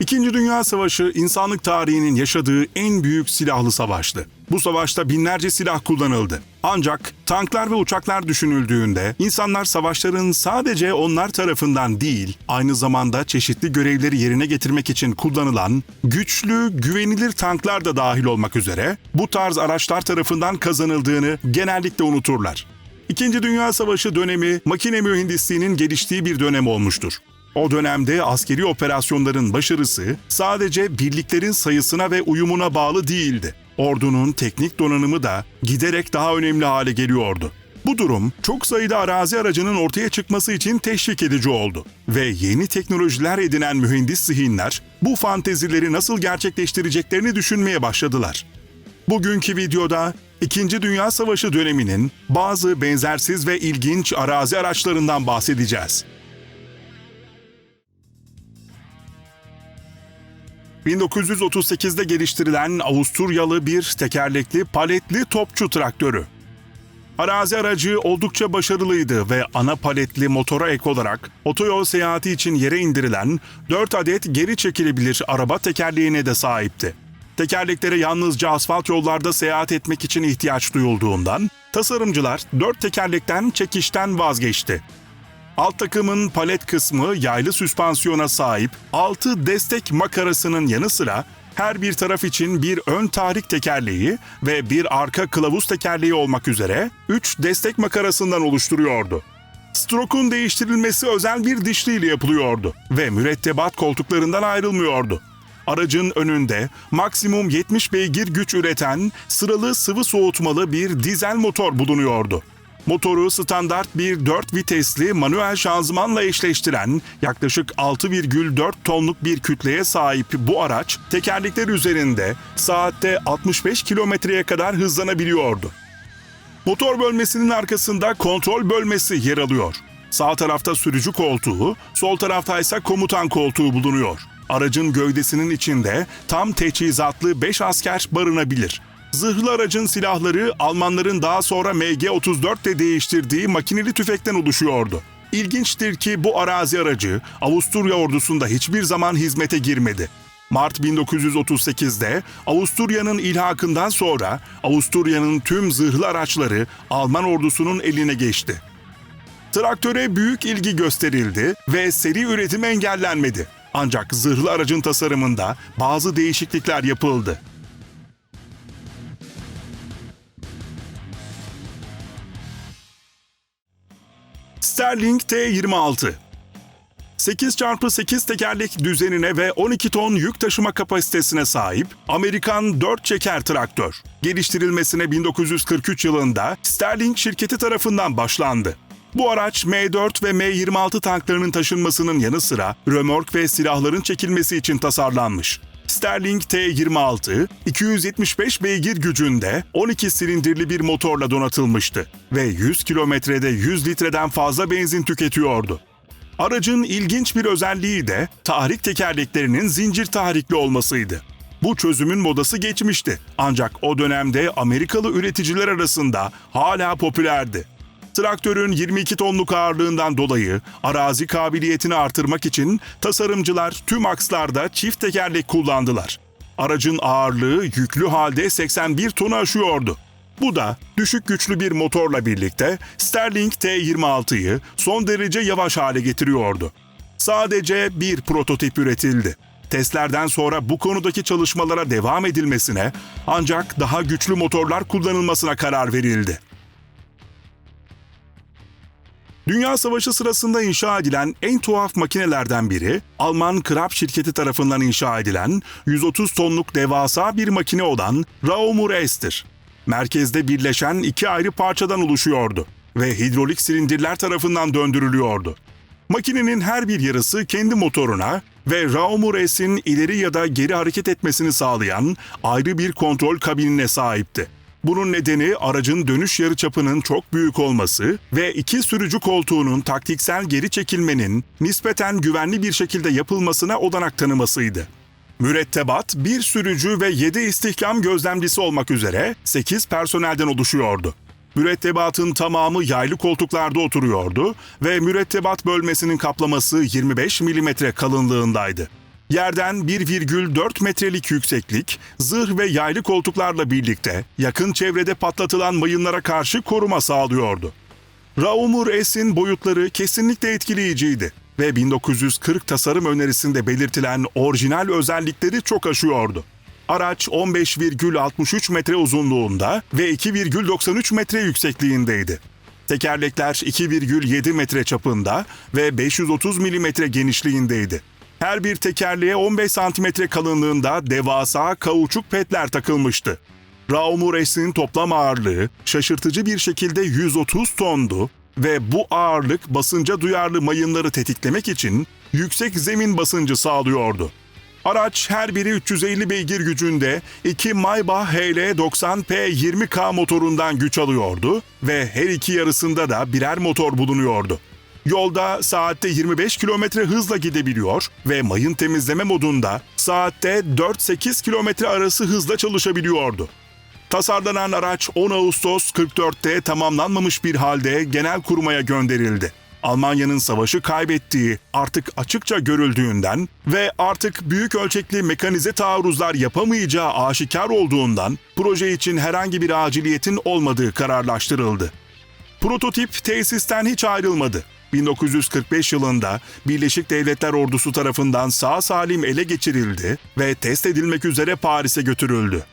İkinci Dünya Savaşı insanlık tarihinin yaşadığı en büyük silahlı savaştı. Bu savaşta binlerce silah kullanıldı. Ancak tanklar ve uçaklar düşünüldüğünde insanlar savaşların sadece onlar tarafından değil, aynı zamanda çeşitli görevleri yerine getirmek için kullanılan güçlü, güvenilir tanklar da dahil olmak üzere bu tarz araçlar tarafından kazanıldığını genellikle unuturlar. İkinci Dünya Savaşı dönemi makine mühendisliğinin geliştiği bir dönem olmuştur. O dönemde askeri operasyonların başarısı sadece birliklerin sayısına ve uyumuna bağlı değildi. Ordunun teknik donanımı da giderek daha önemli hale geliyordu. Bu durum çok sayıda arazi aracının ortaya çıkması için teşvik edici oldu ve yeni teknolojiler edinen mühendis zihinler bu fantezileri nasıl gerçekleştireceklerini düşünmeye başladılar. Bugünkü videoda İkinci Dünya Savaşı döneminin bazı benzersiz ve ilginç arazi araçlarından bahsedeceğiz. 1938'de geliştirilen Avusturyalı bir tekerlekli paletli topçu traktörü. Arazi aracı oldukça başarılıydı ve ana paletli motora ek olarak otoyol seyahati için yere indirilen 4 adet geri çekilebilir araba tekerleğine de sahipti. Tekerleklere yalnızca asfalt yollarda seyahat etmek için ihtiyaç duyulduğundan tasarımcılar 4 tekerlekten çekişten vazgeçti. Alt takımın palet kısmı yaylı süspansiyona sahip 6 destek makarasının yanı sıra her bir taraf için bir ön tahrik tekerleği ve bir arka kılavuz tekerleği olmak üzere 3 destek makarasından oluşturuyordu. Stroke'un değiştirilmesi özel bir dişliyle yapılıyordu ve mürettebat koltuklarından ayrılmıyordu. Aracın önünde maksimum 70 beygir güç üreten sıralı sıvı soğutmalı bir dizel motor bulunuyordu. Motoru standart bir 4 vitesli manuel şanzımanla eşleştiren yaklaşık 6,4 tonluk bir kütleye sahip bu araç tekerlekler üzerinde saatte 65 kilometreye kadar hızlanabiliyordu. Motor bölmesinin arkasında kontrol bölmesi yer alıyor. Sağ tarafta sürücü koltuğu, sol tarafta ise komutan koltuğu bulunuyor. Aracın gövdesinin içinde tam teçhizatlı 5 asker barınabilir. Zırhlı aracın silahları Almanların daha sonra MG-34 de değiştirdiği makineli tüfekten oluşuyordu. İlginçtir ki bu arazi aracı Avusturya ordusunda hiçbir zaman hizmete girmedi. Mart 1938'de Avusturya'nın ilhakından sonra Avusturya'nın tüm zırhlı araçları Alman ordusunun eline geçti. Traktöre büyük ilgi gösterildi ve seri üretim engellenmedi. Ancak zırhlı aracın tasarımında bazı değişiklikler yapıldı. Sterling T26 8x8 tekerlek düzenine ve 12 ton yük taşıma kapasitesine sahip Amerikan 4 çeker traktör. Geliştirilmesine 1943 yılında Sterling şirketi tarafından başlandı. Bu araç M4 ve M26 tanklarının taşınmasının yanı sıra römork ve silahların çekilmesi için tasarlanmış. Sterling T26, 275 beygir gücünde 12 silindirli bir motorla donatılmıştı ve 100 kilometrede 100 litreden fazla benzin tüketiyordu. Aracın ilginç bir özelliği de tahrik tekerleklerinin zincir tahrikli olmasıydı. Bu çözümün modası geçmişti ancak o dönemde Amerikalı üreticiler arasında hala popülerdi. Traktörün 22 tonluk ağırlığından dolayı arazi kabiliyetini artırmak için tasarımcılar tüm akslarda çift tekerlek kullandılar. Aracın ağırlığı yüklü halde 81 tonu aşıyordu. Bu da düşük güçlü bir motorla birlikte Sterling T26'yı son derece yavaş hale getiriyordu. Sadece bir prototip üretildi. Testlerden sonra bu konudaki çalışmalara devam edilmesine ancak daha güçlü motorlar kullanılmasına karar verildi. Dünya Savaşı sırasında inşa edilen en tuhaf makinelerden biri, Alman Krab şirketi tarafından inşa edilen 130 tonluk devasa bir makine olan Raumur S'tir. Merkezde birleşen iki ayrı parçadan oluşuyordu ve hidrolik silindirler tarafından döndürülüyordu. Makinenin her bir yarısı kendi motoruna ve Raumur S'in ileri ya da geri hareket etmesini sağlayan ayrı bir kontrol kabinine sahipti. Bunun nedeni aracın dönüş yarıçapının çok büyük olması ve iki sürücü koltuğunun taktiksel geri çekilmenin nispeten güvenli bir şekilde yapılmasına olanak tanımasıydı. Mürettebat bir sürücü ve 7 istihkam gözlemcisi olmak üzere 8 personelden oluşuyordu. Mürettebatın tamamı yaylı koltuklarda oturuyordu ve mürettebat bölmesinin kaplaması 25 mm kalınlığındaydı. Yerden 1,4 metrelik yükseklik, zırh ve yaylı koltuklarla birlikte yakın çevrede patlatılan mayınlara karşı koruma sağlıyordu. Raumur S'in boyutları kesinlikle etkileyiciydi ve 1940 tasarım önerisinde belirtilen orijinal özellikleri çok aşıyordu. Araç 15,63 metre uzunluğunda ve 2,93 metre yüksekliğindeydi. Tekerlekler 2,7 metre çapında ve 530 milimetre genişliğindeydi. Her bir tekerleğe 15 santimetre kalınlığında devasa kauçuk petler takılmıştı. Raumur S'in toplam ağırlığı şaşırtıcı bir şekilde 130 tondu ve bu ağırlık basınca duyarlı mayınları tetiklemek için yüksek zemin basıncı sağlıyordu. Araç her biri 350 beygir gücünde 2 Maybach HL90P 20K motorundan güç alıyordu ve her iki yarısında da birer motor bulunuyordu. Yolda saatte 25 kilometre hızla gidebiliyor ve mayın temizleme modunda saatte 4-8 kilometre arası hızla çalışabiliyordu. Tasarlanan araç 10 Ağustos 44'te tamamlanmamış bir halde genel kurmaya gönderildi. Almanya'nın savaşı kaybettiği artık açıkça görüldüğünden ve artık büyük ölçekli mekanize taarruzlar yapamayacağı aşikar olduğundan proje için herhangi bir aciliyetin olmadığı kararlaştırıldı. Prototip tesisten hiç ayrılmadı. 1945 yılında Birleşik Devletler Ordusu tarafından sağ salim ele geçirildi ve test edilmek üzere Paris'e götürüldü.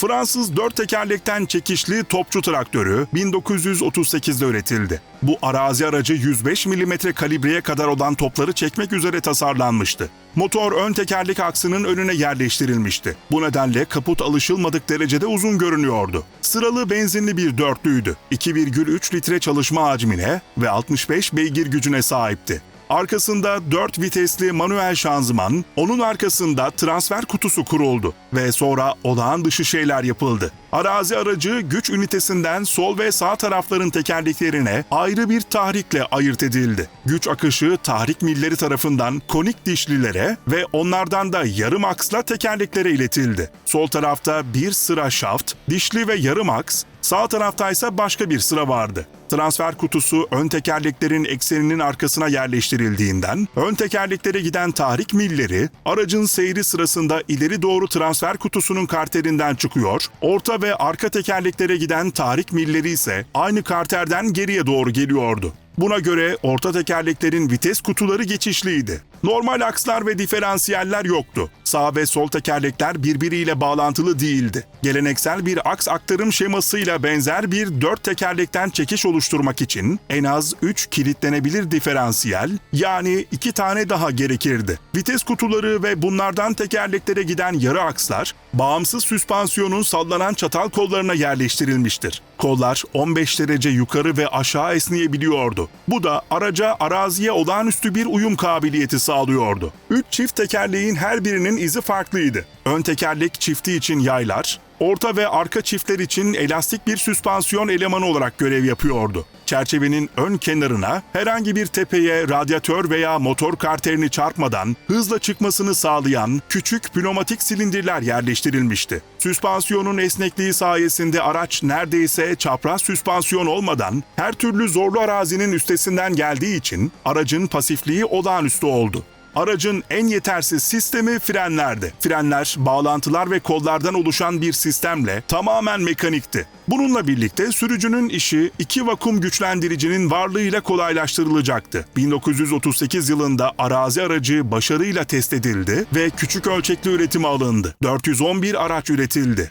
Fransız dört tekerlekten çekişli topçu traktörü 1938'de üretildi. Bu arazi aracı 105 mm kalibreye kadar olan topları çekmek üzere tasarlanmıştı. Motor ön tekerlek aksının önüne yerleştirilmişti. Bu nedenle kaput alışılmadık derecede uzun görünüyordu. Sıralı benzinli bir dörtlüydü. 2,3 litre çalışma hacmine ve 65 beygir gücüne sahipti. Arkasında 4 vitesli manuel şanzıman, onun arkasında transfer kutusu kuruldu ve sonra olağan dışı şeyler yapıldı. Arazi aracı güç ünitesinden sol ve sağ tarafların tekerleklerine ayrı bir tahrikle ayırt edildi. Güç akışı tahrik milleri tarafından konik dişlilere ve onlardan da yarım aksla tekerleklere iletildi. Sol tarafta bir sıra şaft, dişli ve yarım aks, Sağ tarafta ise başka bir sıra vardı. Transfer kutusu ön tekerleklerin ekseninin arkasına yerleştirildiğinden ön tekerleklere giden tahrik milleri aracın seyri sırasında ileri doğru transfer kutusunun karterinden çıkıyor, orta ve arka tekerleklere giden tahrik milleri ise aynı karterden geriye doğru geliyordu. Buna göre orta tekerleklerin vites kutuları geçişliydi. Normal akslar ve diferansiyeller yoktu. Sağ ve sol tekerlekler birbiriyle bağlantılı değildi. Geleneksel bir aks aktarım şemasıyla benzer bir dört tekerlekten çekiş oluşturmak için en az 3 kilitlenebilir diferansiyel yani iki tane daha gerekirdi. Vites kutuları ve bunlardan tekerleklere giden yarı akslar bağımsız süspansiyonun sallanan çatal kollarına yerleştirilmiştir. Kollar 15 derece yukarı ve aşağı esneyebiliyordu. Bu da araca araziye olağanüstü bir uyum kabiliyeti sağlıyordu. Üç çift tekerleğin her birinin izi farklıydı. Ön tekerlek çifti için yaylar, orta ve arka çiftler için elastik bir süspansiyon elemanı olarak görev yapıyordu. Çerçevenin ön kenarına herhangi bir tepeye radyatör veya motor karterini çarpmadan hızla çıkmasını sağlayan küçük pneumatik silindirler yerleştirilmişti. Süspansiyonun esnekliği sayesinde araç neredeyse çapraz süspansiyon olmadan her türlü zorlu arazinin üstesinden geldiği için aracın pasifliği olağanüstü oldu. Aracın en yetersiz sistemi frenlerdi. Frenler, bağlantılar ve kollardan oluşan bir sistemle tamamen mekanikti. Bununla birlikte sürücünün işi iki vakum güçlendiricinin varlığıyla kolaylaştırılacaktı. 1938 yılında arazi aracı başarıyla test edildi ve küçük ölçekli üretime alındı. 411 araç üretildi.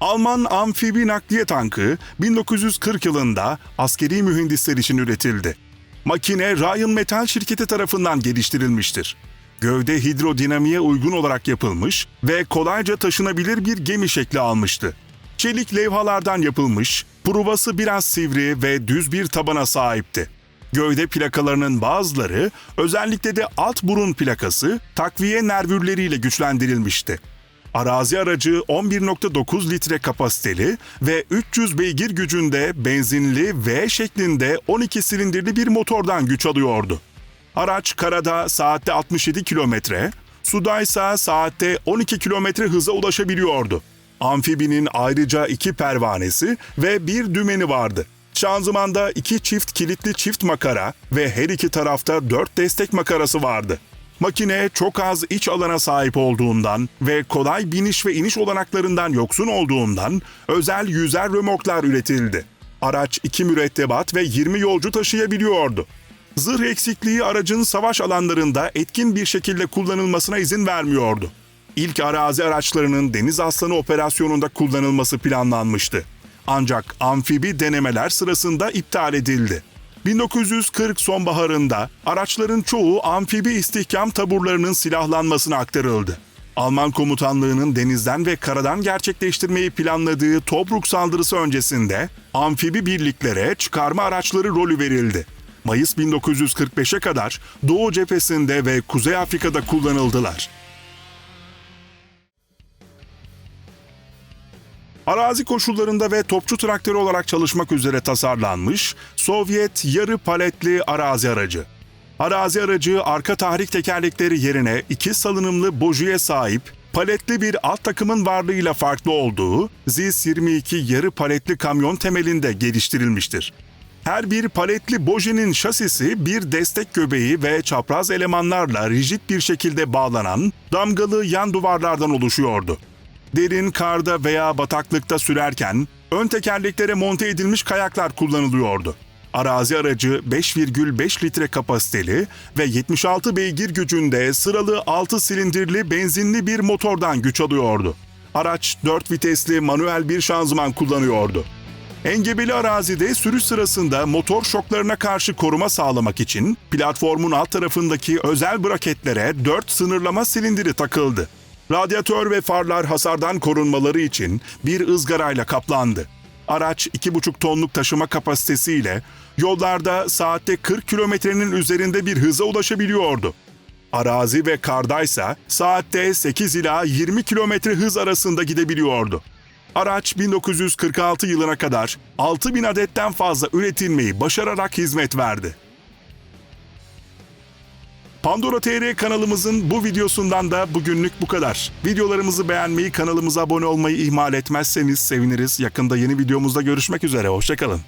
Alman amfibi nakliye tankı 1940 yılında askeri mühendisler için üretildi. Makine Ryan Metal şirketi tarafından geliştirilmiştir. Gövde hidrodinamiğe uygun olarak yapılmış ve kolayca taşınabilir bir gemi şekli almıştı. Çelik levhalardan yapılmış, pruvası biraz sivri ve düz bir tabana sahipti. Gövde plakalarının bazıları, özellikle de alt burun plakası, takviye nervürleriyle güçlendirilmişti. Arazi aracı 11.9 litre kapasiteli ve 300 beygir gücünde benzinli V şeklinde 12 silindirli bir motordan güç alıyordu. Araç karada saatte 67 kilometre, suda ise saatte 12 kilometre hıza ulaşabiliyordu. Amfibinin ayrıca iki pervanesi ve bir dümeni vardı. Şanzımanda iki çift kilitli çift makara ve her iki tarafta dört destek makarası vardı. Makine çok az iç alana sahip olduğundan ve kolay biniş ve iniş olanaklarından yoksun olduğundan özel yüzer römorklar üretildi. Araç 2 mürettebat ve 20 yolcu taşıyabiliyordu. Zırh eksikliği aracın savaş alanlarında etkin bir şekilde kullanılmasına izin vermiyordu. İlk arazi araçlarının Deniz Aslanı operasyonunda kullanılması planlanmıştı. Ancak amfibi denemeler sırasında iptal edildi. 1940 sonbaharında araçların çoğu amfibi istihkam taburlarının silahlanmasına aktarıldı. Alman komutanlığının denizden ve karadan gerçekleştirmeyi planladığı Tobruk saldırısı öncesinde amfibi birliklere çıkarma araçları rolü verildi. Mayıs 1945'e kadar Doğu cephesinde ve Kuzey Afrika'da kullanıldılar. Arazi koşullarında ve topçu traktörü olarak çalışmak üzere tasarlanmış Sovyet yarı paletli arazi aracı. Arazi aracı arka tahrik tekerlekleri yerine iki salınımlı bojuya sahip paletli bir alt takımın varlığıyla farklı olduğu ZIS-22 yarı paletli kamyon temelinde geliştirilmiştir. Her bir paletli bojenin şasisi bir destek göbeği ve çapraz elemanlarla rigid bir şekilde bağlanan damgalı yan duvarlardan oluşuyordu. Derin karda veya bataklıkta sürerken ön tekerleklere monte edilmiş kayaklar kullanılıyordu. Arazi aracı 5,5 litre kapasiteli ve 76 beygir gücünde sıralı 6 silindirli benzinli bir motordan güç alıyordu. Araç 4 vitesli manuel bir şanzıman kullanıyordu. Engebeli arazide sürüş sırasında motor şoklarına karşı koruma sağlamak için platformun alt tarafındaki özel braketlere 4 sınırlama silindiri takıldı. Radyatör ve farlar hasardan korunmaları için bir ızgarayla kaplandı. Araç 2,5 tonluk taşıma kapasitesiyle yollarda saatte 40 kilometrenin üzerinde bir hıza ulaşabiliyordu. Arazi ve kardaysa saatte 8 ila 20 kilometre hız arasında gidebiliyordu. Araç 1946 yılına kadar 6000 adetten fazla üretilmeyi başararak hizmet verdi. Pandora TR kanalımızın bu videosundan da bugünlük bu kadar. Videolarımızı beğenmeyi, kanalımıza abone olmayı ihmal etmezseniz seviniriz. Yakında yeni videomuzda görüşmek üzere. Hoşçakalın.